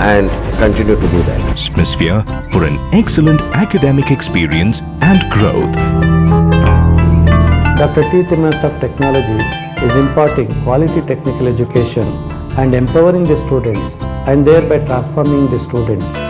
and continue to do that. Smithsphere for an excellent academic experience and growth. Dr. T. Timmans of Technology is imparting quality technical education and empowering the students and thereby transforming the students.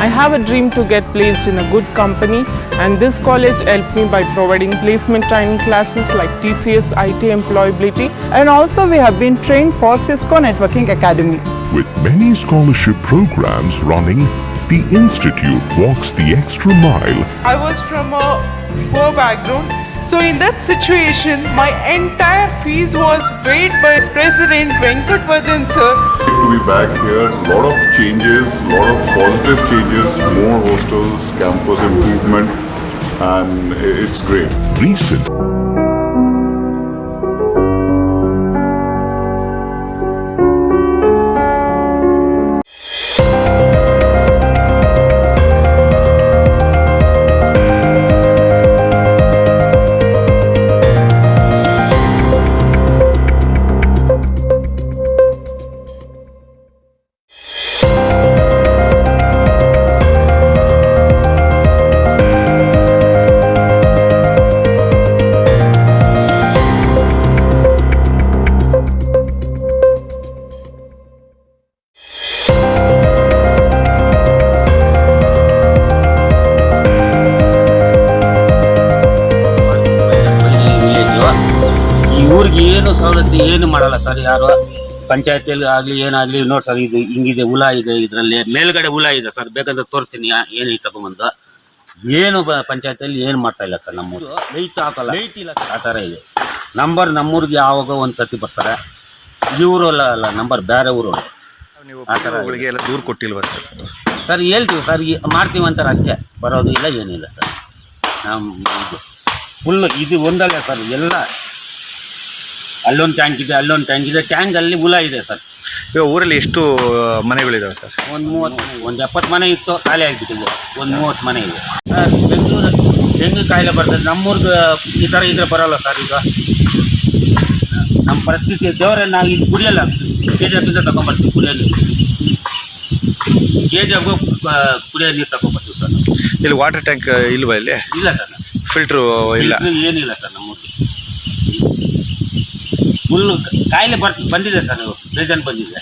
I have a dream to get placed in a good company and this college helped me by providing placement training classes like TCS, IT employability and also we have been trained for Cisco Networking Academy. With many scholarship programs running, the Institute walks the extra mile I was from a poor background. So in that situation, my entire fees was paid by President Venkat Vadan sir. To be back here. Lot of changes, lot of positive changes, more hostels, campus improvement, and it's great. recent ಯಾರು ಪಂಚಾಯತಿಯಲ್ಲಿ ಆಗಲಿ ಏನಾಗಲಿ ನೋಡಿ sir ಇದು ಹಿಂಗಿದೆ ಹುಳ ಇದೆ ಇದರಲ್ಲಿ ಮೇಲ್ಗಡೆ ಹುಳ ಇದೆ ಸರ್ ಬೇಕಂದ್ರೆ ತೋರಿಸ್ತೀನಿ ಏನು ತಗೊಂಬಂದು. ಏನು ಪಂಚಾಯತಿಯಲ್ಲಿ ಏನು ಮಾಡ್ತಾ ಇಲ್ಲ ಸರ್ ನಮ್ಮೂರು. ಲೈಟ್ ಹಾಕಲ್ಲ. ಲೈಟ್ ಇಲ್ಲ ಆ ಥರ ಇದೆ. ನಂಬರ್ ನಮ್ಮೂರಿಗೆ ಯಾವಾಗ ಒಂದು ಸತಿ ಬರ್ತಾರೆ. ಇವರು ಅಲ್ಲ ಅಲ್ಲ ನಂಬರ್ ಬೇರೆ ಊರು ಆ ಥರ. ಎಲ್ಲ ದೂರ ಕೊಟ್ಟಿಲ್ವ ಸರ್ ಸರ್ ಹೇಳ್ತೀವಿ ಸರ್ ಈ- ಮಾಡ್ತೀವಿ ಅಂತಾರೆ ಅಷ್ಟೇ. ಬರೋದು ಇಲ್ಲ ಏನಿಲ್ಲ ಸರ್ ನಮ್ಮ ಇದು ಫುಲ್ಲು ಇದು ಒಂದಲ್ಲ ಸರ್ ಎಲ್ಲ ಅಲ್ಲೊಂದು ಟ್ಯಾಂಕ್ ಇದೆ ಅಲ್ಲೊಂದು ಟ್ಯಾಂಕ್ ಇದೆ. ಟ್ಯಾಂಕ್ ಅಲ್ಲಿ ಹುಳ ಇದೆ ಸರ್. ಇವಾಗ ಊರಲ್ಲಿ ಎಷ್ಟು ಮನೆಗಳಿದಾವೆ ಸರ್? ಒಂದು ಮೂವತ್ತು ಒಂದು ಎಪ್ಪತ್ತು ಮನೆ ಇತ್ತು ಖಾಲಿ ಆಗಿಬಿಟ್ಟಿದೆ. ಒಂದು ಮೂವತ್ತು ಮನೆ ಇದೆ. ಸರ್ ಬೆಂಗಳೂರು ಡೆಂಗು ಕಾಯಿಲೆ ಬರ್ತದೆ. ನಮ್ಮೂರ್ಗೆ ಈ ಥರ ಇದ್ರೆ ಬರೋಲ್ಲ ಸರ್ ಈಗ. ನಮ್ಮ ಪರಿಸ್ಥಿತಿ ದೇವರೇ ನಾವು ಇದು ಕುಡಿಯಲ್ಲ. ಕೆ ಜಿ ಎಫ್ಗೆ ತಗೊಂಬರ್ತೀವಿ ಕುಡಿಯೋ ನೀರು ಕೆ ಜಿ ಎಫ್ಗೂ ಕುಡಿಯೋ ನೀರು ತಗೊಂಬರ್ತೀವಿ ಸರ್. ನಾವು. ಇಲ್ಲಿ ವಾಟರ್ ಟ್ಯಾಂಕ್ ಇಲ್ವಾ ಇಲ್ಲಿ? ಇಲ್ಲ ಸರ್. ಫಿಲ್ಟ್ರು ಇಲ್ಲ. ಏನಿಲ್ಲ ಸರ್ ನಮ್ಮೂರಿಗೆ ಫುಲ್ಲು ಕಾಯಿಲೆ ಬರ್, ಬಂದಿದೆ ಸರ್ ನೀವು ರೀಸನ್ ಬಂದಿದೆ.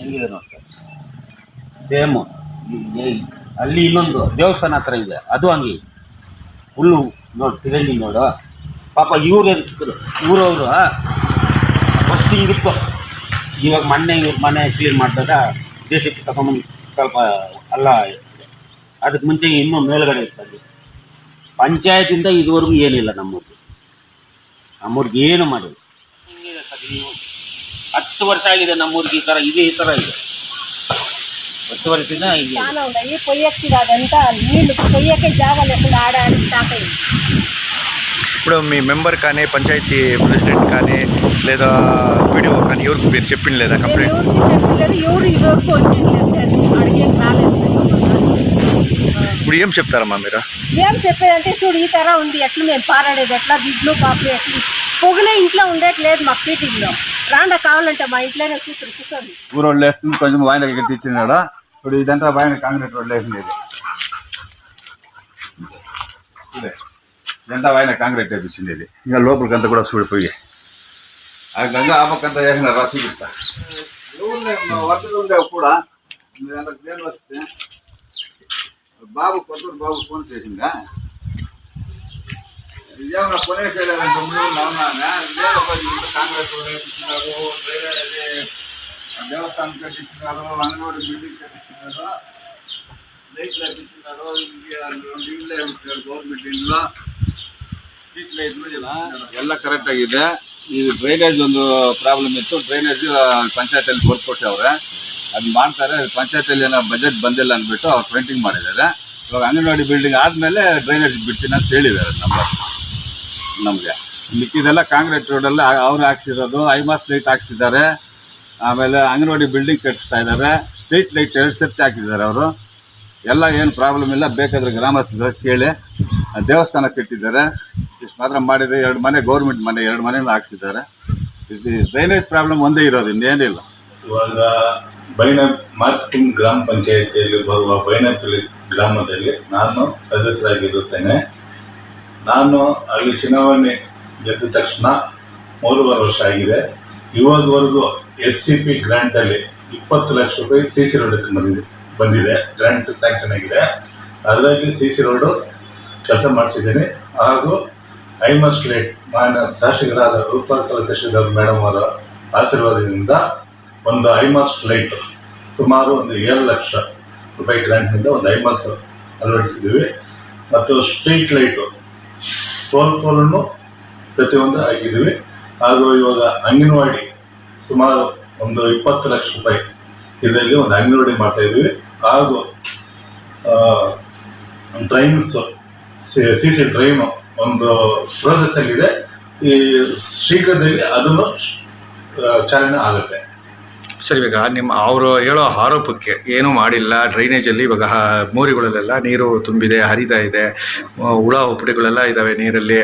ಹೆಂಗಿದೆ ನೋಡಿ ಸರ್ ಸೇಮು ಅಲ್ಲಿ ಇನ್ನೊಂದು ದೇವಸ್ಥಾನ ಹತ್ರ ಇದೆ, ಅದು ಹಂಗೆ. ಹುಲ್ಲು ನೋಡು ತಿರಂಗಿ ನೋಡು. ಪಾಪ ಇವ್ರು ಊರವರು ಫಸ್ಟ್ ಹಿಂಗಿತ್ತು ಇವಾಗ ಮೊನ್ನೆ ಇವ್ರ ಮನೆ ಕ್ಲೀನ್ ಮಾಡಿದಾಗ ದೇಶಕ್ಕೆ ತಗೊಂಬಂದು ಸ್ವಲ್ಪ ಅಲ್ಲ ಅದಕ್ಕೆ ಮುಂಚೆ ಇನ್ನೂ ಮೇಲ್ಗಡೆ ಇರ್ತದೆ ಪಂಚಾಯತಿಂದ ಇದುವರೆಗೂ ಏನಿಲ್ಲ ನಮ್ಮೂರಿಗೆ ನಮ್ಮೂರಿಗೆ ಏನು ಮಾಡಿಲ್ಲ ಹಿಂಗಿದೆ ಸರ್ ನೀವು ಹತ್ತು ವರ್ಷ ಆಗಿದೆ ನಮ್ಮೂರಿಗೆ ಈ ಥರ ಇದು ಈ ಥರ ಇದೆ ಹತ್ತು ವರ್ಷದಿಂದ ಹೀಗೆ చాలా ఉన్నాయి పొయ్యకి అదంతా నీళ్లు పొయ్యకే జాగా లేకుండా ఆడడానికి స్టార్ట్ అయింది ఇప్పుడు మీ మెంబర్ కానీ పంచాయతీ ప్రెసిడెంట్ కానీ లేదా వీడియో కానీ ఎవరికి మీరు చెప్పింది లేదా నేను కంప్లైంట్ ఎవరికి చెప్పలేదు ఎవరు ఇదివరకు వచ్చింది లేదు సార్ అడిగేం రాలేదు సార్. ఇప్పుడు ఏం చెప్తారమ్మా మీరు? ఏం చెప్పేదంటే చూడు ఈ తర ఉంది ఎట్లా మేము పారాడేది ఎట్లా బిడ్లు కాఫీ ఎట్లా పొగలే ఇంట్లో ఉండేది లేదు మాకు సీటింగ్లో రాండా కావాలంటే మా ఇంట్లోనే కూతురు కూర్చోండి ఊరు రోడ్లు వేస్తుంది కొంచెం వాయిన దగ్గర తెచ్చినాడు ఇప్పుడు ఇదంతా వాయిన కాంక్రీట్ రోడ్లు వేసింది ఇది ఇదే. ఇదంతా వాయిన కాంక్రీట్ వేపించింది ఇది. ఇంకా లోపలికంతా కూడా చూడిపోయి ఆ గంగా ఆ పక్కంతా వేసినారా చూపిస్తా. కూడా. వస్తే బాబు కొత్తూరు బాబు ఫోన్ చేసిందా ఏమన్నా కొనే చేయలేదంటే అవునా లేదు ఒక ఇంత కాంగ్రెస్ వాళ్ళు వేపించినారు డ్రైనేజ్ దేవస్థానం కట్టించినారు అంగన్వాడి బిల్డింగ్ కట్టించినారు లైట్లు వేపించినారు ఇంకే రెండు ఇళ్ళు వేపించినారు ಗೌರ್ಮೆಂಟ್ ಇಂದ ಸ್ಟ್ರೀಟ್ ಲೈಟ್ಲು ಎಲ್ಲ ಕರೆಕ್ಟ್ ಆಗಿದೆ ಈ ಡ್ರೈನೇಜ್ ಒಂದು ಪ್ರಾಬ್ಲಮ್ ಇತ್ತು ಡ್ರೈನೇಜ್ ಪಂಚಾಯತಿಯಲ್ಲಿ ಬರ್ಕೊಟ್ಟವ್ರೆ ಅದು ಮಾಡ್ತಾರೆ ಪಂಚಾಯತಿಯಲ್ಲಿ ಏನೋ ಬಜೆಟ್ ಬಂದಿಲ್ಲ ಅಂದ್ಬಿಟ್ಟು ಅವ್ರು ಪೇಂಟಿಂಗ್ ಮಾಡಿದ್ದಾರೆ. ಇವಾಗ ಅಂಗನವಾಡಿ ಬಿಲ್ಡಿಂಗ್ ಆದಮೇಲೆ ಡ್ರೈನೇಜ್ ಬಿಡ್ತೀನಿ ಅಂತ ಹೇಳಿದ್ದಾರೆ ನಮ್ಮ ನಮಗೆ. ಮಿಕ್ಕಿದೆಲ್ಲ ಕಾಂಕ್ರೀಟ್ ರೋಡೆಲ್ಲ ಅವ್ರು ಹಾಕ್ಸಿರೋದು, ಐಮಾಸ್ ಲೈಟ್ ಹಾಕ್ಸಿದ್ದಾರೆ. ಆಮೇಲೆ ಅಂಗನವಾಡಿ ಬಿಲ್ಡಿಂಗ್ ಕಟ್ಟಿಸ್ತಾ ಇದ್ದಾರೆ. ಸ್ಟ್ರೀಟ್ ಲೈಟ್ ಎರಡು ಸರ್ತಿ ಹಾಕಿದ್ದಾರೆ ಅವರು. ಎಲ್ಲ ಏನು ಪ್ರಾಬ್ಲಮ್ ಇಲ್ಲ, ಬೇಕಾದ್ರೆ ಗ್ರಾಮಸ್ಥರ ಕೇಳಿ. ದೇವಸ್ಥಾನ ಕಟ್ಟಿದ್ದಾರೆ. ಇಷ್ಟು ಮಾತ್ರ ಮಾಡಿದ್ರೆ ಎರಡು ಮನೆ ಗೌರ್ಮೆಂಟ್ ಮನೆ ಎರಡು ಮನೇನು ಹಾಕ್ಸಿದ್ದಾರೆ. ಡ್ರೈನೇಜ್ ಪ್ರಾಬ್ಲಮ್ ಒಂದೇ ಇರೋದು, ಇನ್ನೇನಿಲ್ಲ. ಇವಾಗ ಬೈನ ಮಾರ್ಕಿಂಗ್ ಗ್ರಾಮ ಪಂಚಾಯಿತಿಯಲ್ಲಿ ಬರುವ ಬೈನಪಲ್ಲಿ ಗ್ರಾಮದಲ್ಲಿ ನಾನು ಸದಸ್ಯರಾಗಿರುತ್ತೇನೆ. ನಾನು ಅಲ್ಲಿ ಚುನಾವಣೆ ಗೆದ್ದ ತಕ್ಷಣ ಮೂರುವರೆ ವರ್ಷ ಆಗಿದೆ. ಇವಾಗವರೆಗೂ ಎಸ್ ಸಿ ಪಿ ಗ್ರ್ಯಾಂಟಲ್ಲಿ ಇಪ್ಪತ್ತು ಲಕ್ಷ ರೂಪಾಯಿ ಸಿ ಸಿ ರೋಡಕ್ಕೆ ಬಂದಿದೆ ಬಂದಿದೆ. ಗ್ರಾಂಟ್ ಸ್ಯಾಂಕ್ಷನ್ ಆಗಿದೆ. ಅದರಲ್ಲಿ ಸಿ ಸಿ ರೋಡು ಕೆಲಸ ಮಾಡಿಸಿದ್ದೇನೆ. ಹಾಗೂ ಐಮಸ್ ಲೇಟ್ ಮಾನ್ಯ ಶಾಸಕರಾದ ರೂಪಾ ಶಶಿಧರ್ ಮೇಡಮ್ ಅವರ ಆಶೀರ್ವಾದದಿಂದ ಒಂದು ಐಮಾಸ್ ಲೈಟ್ ಸುಮಾರು ಒಂದು ಏಳು ಲಕ್ಷ ರೂಪಾಯಿ ಗ್ರ್ಯಾಂಟ್ನಿಂದ ಒಂದು ಐಮಾಸ್ ಅಳವಡಿಸಿದ್ದೀವಿ. ಮತ್ತು ಸ್ಟ್ರೀಟ್ ಲೈಟು ಫೋನ್ ಫೋನನ್ನು ಪ್ರತಿಯೊಂದು ಹಾಕಿದ್ದೀವಿ. ಹಾಗೂ ಇವಾಗ ಅಂಗನವಾಡಿ ಸುಮಾರು ಒಂದು ಇಪ್ಪತ್ತು ಲಕ್ಷ ರೂಪಾಯಿ ಇದರಲ್ಲಿ ಒಂದು ಅಂಗನವಾಡಿ ಮಾಡ್ತಾ ಇದ್ದೀವಿ. ಹಾಗೂ ಡ್ರೈನ್ಸು ಸಿ ಸಿ ಡ್ರೈನು ಒಂದು ಪ್ರೋಸೆಸ್ಸಲ್ಲಿದೆ ಈ ಶೀಘ್ರದಲ್ಲಿ ಅದನ್ನು ಚಾಲನೆ ಆಗುತ್ತೆ. ಸರ್, ಇವಾಗ ನಿಮ್ಮ ಅವರು ಹೇಳೋ ಆರೋಪಕ್ಕೆ ಏನೂ ಮಾಡಿಲ್ಲ. ಡ್ರೈನೇಜಲ್ಲಿ ಇವಾಗ ಮೋರಿಗಳಲ್ಲೆಲ್ಲ ನೀರು ತುಂಬಿದೆ, ಹರಿತಾ ಇದೆ ಹುಳ ಹುಪ್ಪಡಿಗಳೆಲ್ಲ ಇದ್ದಾವೆ ನೀರಲ್ಲಿ.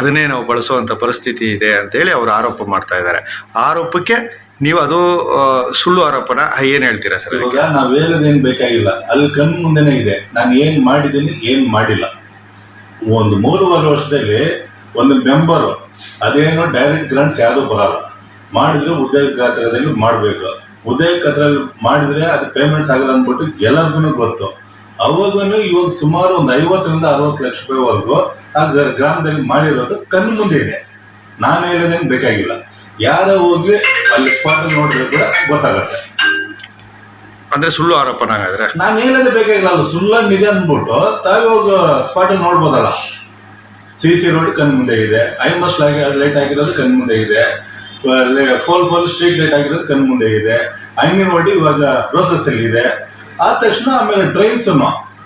ಅದನ್ನೇ ನಾವು ಬಳಸುವಂಥ ಪರಿಸ್ಥಿತಿ ಇದೆ ಅಂತೇಳಿ ಅವರು ಆರೋಪ ಮಾಡ್ತಾ ಇದ್ದಾರೆ. ಆರೋಪಕ್ಕೆ ನೀವು ಅದು ಸುಳ್ಳು ಆರೋಪನ ಏನು ಹೇಳ್ತೀರಾ ಸರ್ ಅದಕ್ಕೆ? ನಾವು ಹೇಳೋದೇನು ಬೇಕಾಗಿಲ್ಲ. ಅಲ್ಲಿ ಕಣ್ಣು ಮುಂದೆನೇ ಇದೆ. ನಾನು ಏನು ಮಾಡಿದ್ದೀನಿ ಏನು ಮಾಡಿಲ್ಲ. ಒಂದು ಮೂರುವರೆ ವರ್ಷದಲ್ಲಿ ಒಂದು ಮೆಂಬರು ಅದೇನೋ ಡೈರೆಕ್ಟ್ ಗ್ರಾಂಟ್ಸ್ ಯಾವುದೂ ಬರಲ್ಲ. ಮಾಡಿದ್ರೆ ಉದ್ಯೋಗ ಗಾತ್ರದಲ್ಲಿ ಮಾಡಬೇಕು. ಉದ್ಯೋಗ ಅದ್ರಲ್ಲಿ ಮಾಡಿದ್ರೆ ಅದು ಪೇಮೆಂಟ್ಸ್ ಆಗಲ್ಲ ಅಂದ್ಬಿಟ್ಟು ಎಲ್ಲರಿಗೂ ಗೊತ್ತು. ಅವಾಗೂ ಇವಾಗ ಸುಮಾರು ಒಂದು ಐವತ್ತರಿಂದ ಅರವತ್ತು ಲಕ್ಷ ರೂಪಾಯಿವರೆಗೂ ಆ ಗ್ರ- ಗ್ರಾಮದಲ್ಲಿ ಮಾಡಿರೋದು ಕಣ್ಣು ಮುಂದೆ ಇದೆ. ನಾನು ಹೇಳೋದೇನು ಬೇಕಾಗಿಲ್ಲ. ಯಾರೋ ಹೋಗ್ಲಿ ಅಲ್ಲಿ ಸ್ಪಾಟ್ ನೋಡಿದ್ರೆ ಕೂಡ ಗೊತ್ತಾಗತ್ತೆ. ಅಂದ್ರೆ ಸುಳ್ಳು ಆರೋಪನ ಹಾಗಾದ್ರೆ ನಾನು ಹೇಳೋದೇ ಬೇಕಾಗಿಲ್ಲ ಅದು ಸುಳ್ಳ ನಿಜ ಅಂದ್ಬಿಟ್ಟು ತಾವೇ ಹೋಗಿ ಸ್ಪಾಟ್ ನೋಡ್ಬೋದಲ್ಲ. ಸಿ ಸಿ ರೋಡ್ ಕಣ್ ಮುಂದೆ ಇದೆ. ಐ ಐಮಸ್ ಲೈಟ್ ಆಗಿರೋದು ಕಣ್ಣು ಮುಂದೆ ಇದೆ. ಫೋಲ್ ಫೋಲ್ ಸ್ಟ್ರೀಟ್ ಲೈಟ್ ಆಗಿರೋದು ಕಣ್ಮುಂಡೆ ಇದೆ. ಅಂಗನವಾಡಿ ಇವಾಗ ಪ್ರೋಸೆಸ್ ಅಲ್ಲಿ ಇದೆ. ಆದ ತಕ್ಷಣ ಆಮೇಲೆ ಟ್ರೈನ್ಸ್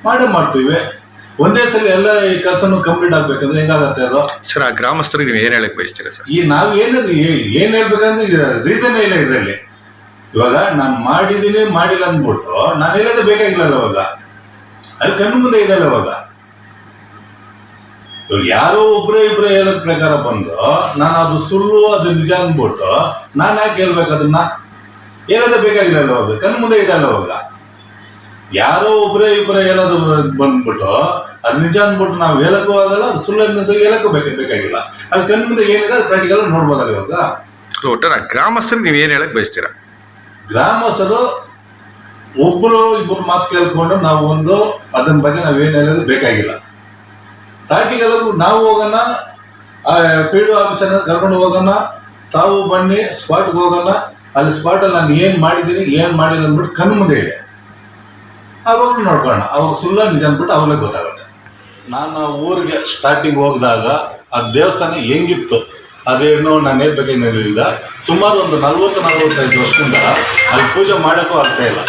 ಮಾಡೇ ಮಾಡ್ತೀವಿ. ಒಂದೇ ಸಲ ಎಲ್ಲ ಈ ಕೆಲಸನೂ ಕಂಪ್ಲೀಟ್ ಆಗ್ಬೇಕಂದ್ರೆ ಹೆಂಗಾಗತ್ತೆ ಅದು? ಸರ್ ಆ ಗ್ರಾಮಸ್ಥರಿಗೆ ನೀವು ಏನ್ ಹೇಳಕ್ ಬಯಸ್ತೀರಾ ಸರ್? ಈ ನಾವು ಏನ್ ಏನ್ ಹೇಳ್ಬೇಕಂದ್ರೆ ರೀಸನ್ ಇಲ್ಲ ಇದರಲ್ಲಿ. ಇವಾಗ ನಾನು ಮಾಡಿದೀನಿ ಮಾಡಿಲ್ಲ ಅಂದ್ಬಿಟ್ಟು ನಾನು ಹೇಳೋದೇ ಬೇಕಾಗಿಲ್ಲಲ್ಲ ಅವಾಗ ಅಲ್ಲಿ ಕಣ್ಣು ಮುಂದೆ ಇದೆಯಲ್ಲ ಅವಾಗ ಯಾರೋ ಒಬ್ರೇ ಇಬ್ರೇ ಹೇಳೋದ್ ಪ್ರಕಾರ ಬಂದು ನಾನು ಅದು ಸುಳ್ಳು ಅದು ನಿಜ ಅಂದ್ಬಿಟ್ಟು ನಾನು ಯಾಕೆ ಹೇಳ್ಬೇಕು ಅದನ್ನ? ಹೇಳೋದೇ ಬೇಕಾಗಿಲ್ಲ ಅವಾಗ ಕಣ್ಣು ಮುಂದೆ ಇದಲ್ಲ ಅವಾಗ. ಯಾರೋ ಒಬ್ರೇ ಇಬ್ರೇ ಹೇಳೋದು ಬಂದ್ಬಿಟ್ಟು ಅದು ನಿಜ ಅಂದ್ಬಿಟ್ಟು ನಾವು ಹೇಳಕ್ಕೂ ಆಗಲ್ಲ ಅದು ಸುಳ್ಳು ಅನ್ನೋದು ಹೇಳಕ್ಕೂ ಬೇಕ ಬೇಕಾಗಿಲ್ಲ. ಅಲ್ಲಿ ಕಣ್ಣು ಮುಂದೆ ಏನಿದೆ ಅದು ಪ್ರಾಕ್ಟಿಕಲ್ ನೋಡ್ಬೋದಲ್ಲ ಇವಾಗ. ಒಟ್ಟಾರೆ ಗ್ರಾಮಸ್ಥರು ನೀವು ಏನು ಹೇಳಕ್ ಬಯಸ್ತೀರಾ? ಗ್ರಾಮಸ್ಥರು ಒಬ್ರು ಇಬ್ಬರು ಮಾತು ಕೇಳ್ಕೊಂಡು ನಾವು ಒಂದು ಅದನ್ನ ಬಗ್ಗೆ ನಾವೇನು ಹೇಳೋದು ಬೇಕಾಗಿಲ್ಲ. ಪ್ರಾಕ್ಟಿಕಲ್ ನಾವು ಹೋಗೋಣ ಪಿ ಡಿ ಆಫೀಸರ್ನ ಕರ್ಕೊಂಡು ಹೋಗೋಣ, ತಾವು ಬನ್ನಿ ಸ್ಪಾಟ್ಗೆ ಹೋಗೋಣ. ಅಲ್ಲಿ ಸ್ಪಾಟಲ್ಲಿ ನಾನು ಏನು ಮಾಡಿದ್ದೀನಿ, ಏನು ಮಾಡಿಲ್ಲ ಅಂದ್ಬಿಟ್ಟು ಕಣ್ಣು ಮುಂದೆ ಇದೆ. ಅವಾಗ ನೋಡ್ಕೊಳ್ಳೋಣ, ಅವಾಗ ಸುಳ್ಳ ನಿಜ ಅಂದ್ಬಿಟ್ಟು ಅವಾಗಲೇ ಗೊತ್ತಾಗುತ್ತೆ. ನಾನು ಊರಿಗೆ ಸ್ಟಾರ್ಟಿಂಗ್ ಹೋಗಿದಾಗ ಆ ದೇವಸ್ಥಾನ ಹೆಂಗಿತ್ತು? ಅದೇನು ನಾನು ಹೇಳ್ಬೇಕೇನಿಲ್ಲ ಸುಮಾರು ಒಂದು ನಲ್ವತ್ತು, ನಲ್ವತ್ತೈದು ವರ್ಷದಿಂದ ಅಲ್ಲಿ ಪೂಜೆ ಮಾಡೋಕ್ಕೂ ಆಗ್ತಾ ಇಲ್ಲ.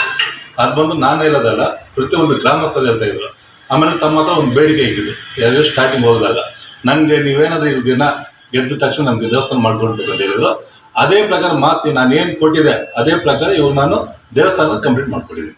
ಅದು ಬಂದು ನಾನು ಹೇಳೋದಲ್ಲ ಪ್ರತಿಯೊಂದು ಗ್ರಾಮಸ್ಥರು ಹೇಳ್ತಾ ಇದ್ರು. ಆಮೇಲೆ ತಮ್ಮ ಹತ್ರ ಒಂದು ಬೇಡಿಕೆ ಇಟ್ಟಿದ್ದು. ಯಾರು ಸ್ಟಾರ್ಟಿಂಗ್ ಹೋದಾಗ ನನಗೆ ನೀವೇನಾದ್ರೂ ಇಲ್ಲಿ ದಿನ ಗೆದ್ದ ತಕ್ಷಣ ನಮಗೆ ದೇವಸ್ಥಾನ ಮಾಡ್ಕೊಳ್ಬೇಕು ಅಂತ ಹೇಳಿದ್ರು. ಅದೇ ಪ್ರಕಾರ ಮಾತಿ ನಾನು ಏನು ಕೊಟ್ಟಿದೆ ಅದೇ ಪ್ರಕಾರ ಇವ್ರು ನಾನು ದೇವಸ್ಥಾನ ಕಂಪ್ಲೀಟ್ ಮಾಡ್ಕೊಂಡಿದ್ದೀನಿ.